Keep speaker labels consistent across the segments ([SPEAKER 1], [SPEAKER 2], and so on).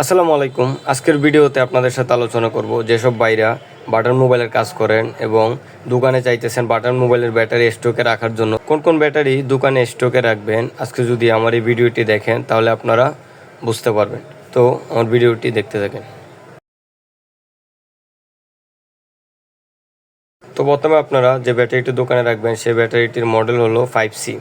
[SPEAKER 1] আসসালামু আলাইকুম। আজকের ভিডিওতে আপনাদের সাথে আলোচনা করব যেসব বাইরা বাটন মোবাইলের কাজ করেন এবং দোকানে চাইতেছেন বাটন মোবাইলের ব্যাটারি স্টকে রাখার জন্য। কোন কোন ব্যাটারি দোকানে স্টকে রাখবেন? আজকে যদি আমার এই ভিডিওটি দেখেন, তাহলে আপনারা বুঝতে পারবেন। তো আমার ভিডিওটি দেখতে থাকেন। তো প্রথমে আপনারা যে ব্যাটারিটি দোকানে রাখবেন, সেই ব্যাটারিটির মডেল হলো ফাইভ সি।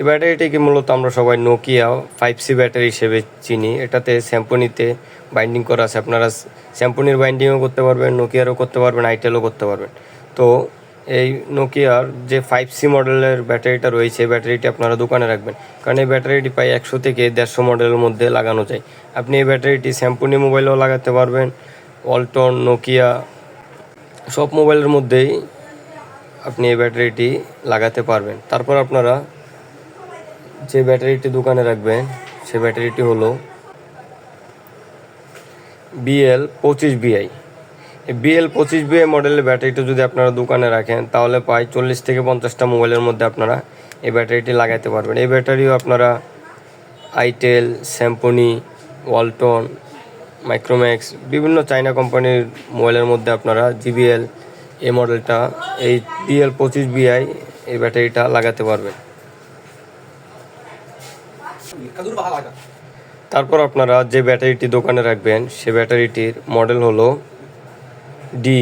[SPEAKER 1] এই ব্যাটারিটিকে মূলত আমরা সবাই নোকিয়া ফাইভ সি ব্যাটারি হিসেবে চিনি। এটাতে স্যাম্পনিতে বাইন্ডিং করা আছে। আপনারা স্যাম্পনির বাইন্ডিংও করতে পারবেন নোকিয়ারও করতে পারবেন আইটেলও করতে পারবেন। তো এই নোকিয়ার যে ফাইভ সি মডেলের ব্যাটারিটা রয়েছে ব্যাটারিটি আপনারা দোকানে রাখবেন। কারণ এই ব্যাটারিটি প্রায় একশো থেকে দেড়শো মডেলের মধ্যে লাগানো যায়। আপনি এই ব্যাটারিটি স্যাম্পনি মোবাইলেও লাগাতে পারবেন। ওয়ালটন নোকিয়া সব মোবাইলের মধ্যেই আপনি এই ব্যাটারিটি লাগাতে পারবেন। তারপর আপনারা যে ব্যাটারিটি দোকানে রাখবেন সে ব্যাটারিটি হলো বিএল পঁচিশ বিআই। বিএল পঁচিশ বিআই মডেলের ব্যাটারিটা যদি আপনারা দোকানে রাখেন, তাহলে প্রায় চল্লিশ থেকে পঞ্চাশটা মোবাইলের মধ্যে আপনারা এই ব্যাটারিটি লাগাতে পারবেন। এই ব্যাটারিও আপনারা আইটেল, স্যাম্পনি, ওয়ালটন, মাইক্রোম্যাক্স, বিভিন্ন চাইনা কোম্পানির মোবাইলের মধ্যে আপনারা জিবিএল এই মডেলটা, এই বিএল পঁচিশ বিআই এই ব্যাটারিটা লাগাতে পারবেন। তারপর আপনারা যে ব্যাটারিটি দোকানে রাখবেন, সে ব্যাটারিটির মডেল হলো D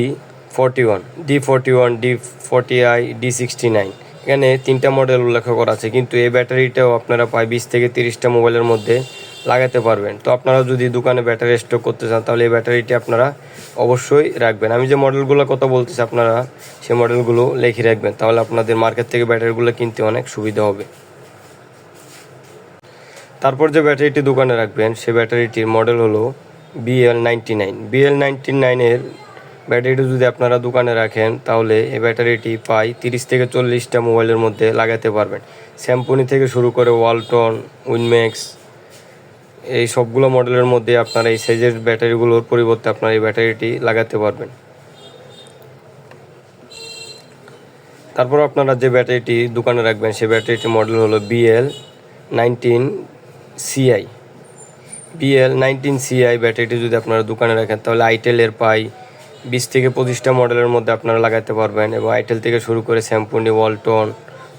[SPEAKER 1] forty one D forty one D forty I D sixty nine এখানে তিনটা মডেল উল্লেখ করা আছে, কিন্তু এই ব্যাটারিটাও আপনারা প্রায় বিশ থেকে তিরিশটা মোবাইলের মধ্যে লাগাতে পারবেন। তো আপনারা যদি দোকানে ব্যাটারি স্টক করতে চান, তাহলে এই ব্যাটারিটি আপনারা অবশ্যই রাখবেন। আমি যে মডেলগুলোর কথা বলতেছি, আপনারা সেই মডেলগুলো লিখে রাখবেন, তাহলে আপনাদের মার্কেট থেকে ব্যাটারিগুলো কিনতে অনেক সুবিধা হবে। তারপর যে ব্যাটারিটি দোকানে রাখবেন, সে ব্যাটারিটির মডেল হলো BL ninety nine BL ninety নাইনের ব্যাটারিটি যদি আপনারা দোকানে রাখেন, তাহলে এই ব্যাটারিটি প্রায় তিরিশ থেকে চল্লিশটা মোবাইলের মধ্যে লাগাতে পারবেন। স্যাম্পনি থেকে শুরু করে ওয়ালটন উইনম্যাক্স এই সবগুলো মডেলের মধ্যে আপনারা এই সাইজের ব্যাটারিগুলোর পরিবর্তে আপনারা এই ব্যাটারিটি লাগাতে পারবেন। তারপর আপনারা যে ব্যাটারিটি দোকানে রাখবেন সেই ব্যাটারিটির মডেল হলো BL nineteen CI BL nineteen CI ব্যাটারিটি যদি আপনারা দোকানে রাখেন, তাহলে আইটেলের পাই। বিশ থেকে পঁচিশটা মডেলের মধ্যে আপনারা লাগাতে পারবেন এবং আইটেল থেকে শুরু করে স্যাম্পুনি ওয়ালটন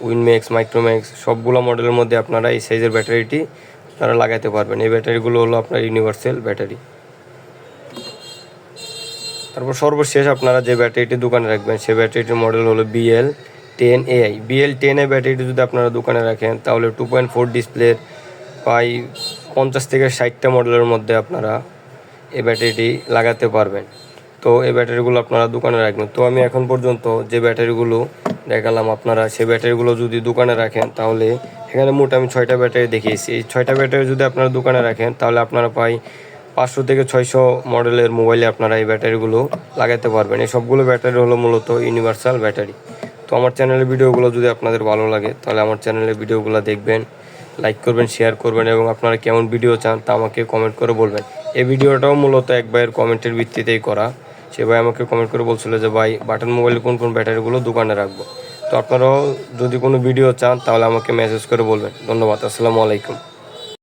[SPEAKER 1] উইনম্যাক্স মাইক্রোম্যাক্স সবগুলো মডেলের মধ্যে আপনারা এই সাইজের ব্যাটারিটি আপনারা লাগাতে পারবেন। এই ব্যাটারিগুলো হলো আপনার ইউনিভার্সাল ব্যাটারি তারপর সর্বশেষ আপনারা যে ব্যাটারিটি দোকানে রাখবেন, সেই ব্যাটারিটির মডেল হলো BL ten AI BL ten A ব্যাটারিটি যদি আপনারা দোকানে রাখেন, তাহলে টু পয়েন্ট ফোর ডিসপ্লের প্রায় পঞ্চাশ থেকে ষাটটা মডেলের মধ্যে আপনারা এই ব্যাটারিটি লাগাতে পারবেন। তো এই ব্যাটারিগুলো আপনারা দোকানে রাখবেন। তো আমি এখন পর্যন্ত যে ব্যাটারিগুলো দেখালাম আপনারা, সেই ব্যাটারিগুলো যদি দোকানে রাখেন, তাহলে এখানে মোট আমি ছয়টা ব্যাটারি দেখিয়েছি। এই ছয়টা ব্যাটারি যদি আপনারা দোকানে রাখেন, তাহলে আপনারা প্রায় পাঁচশো থেকে ছয়শো মডেলের মোবাইলে আপনারা এই ব্যাটারিগুলো লাগাতে পারবেন। এই সবগুলো ব্যাটারি হলো মূলত ইউনিভার্সাল ব্যাটারি। তো আমার চ্যানেলের ভিডিওগুলো যদি আপনাদের ভালো লাগে, তাহলে আমার চ্যানেলের ভিডিওগুলো দেখবেন। লাইক করবেন শেয়ার করবেন এবং আপনারা কেমন ভিডিও চান তা আমাকে কমেন্ট করে বলবেন। এই ভিডিওটাও মূলত এক ভাইয়ের কমেন্টের ভিত্তিতেই করা। সে ভাই আমাকে কমেন্ট করে বলছিল যে, ভাই বাটন মোবাইলে কোন কোন ব্যাটারিগুলো দোকানে রাখব? তো আপনারাও যদি কোনো ভিডিও চান তাহলে আমাকে মেসেজ করে বলবেন। ধন্যবাদ, আসসালামু আলাইকুম।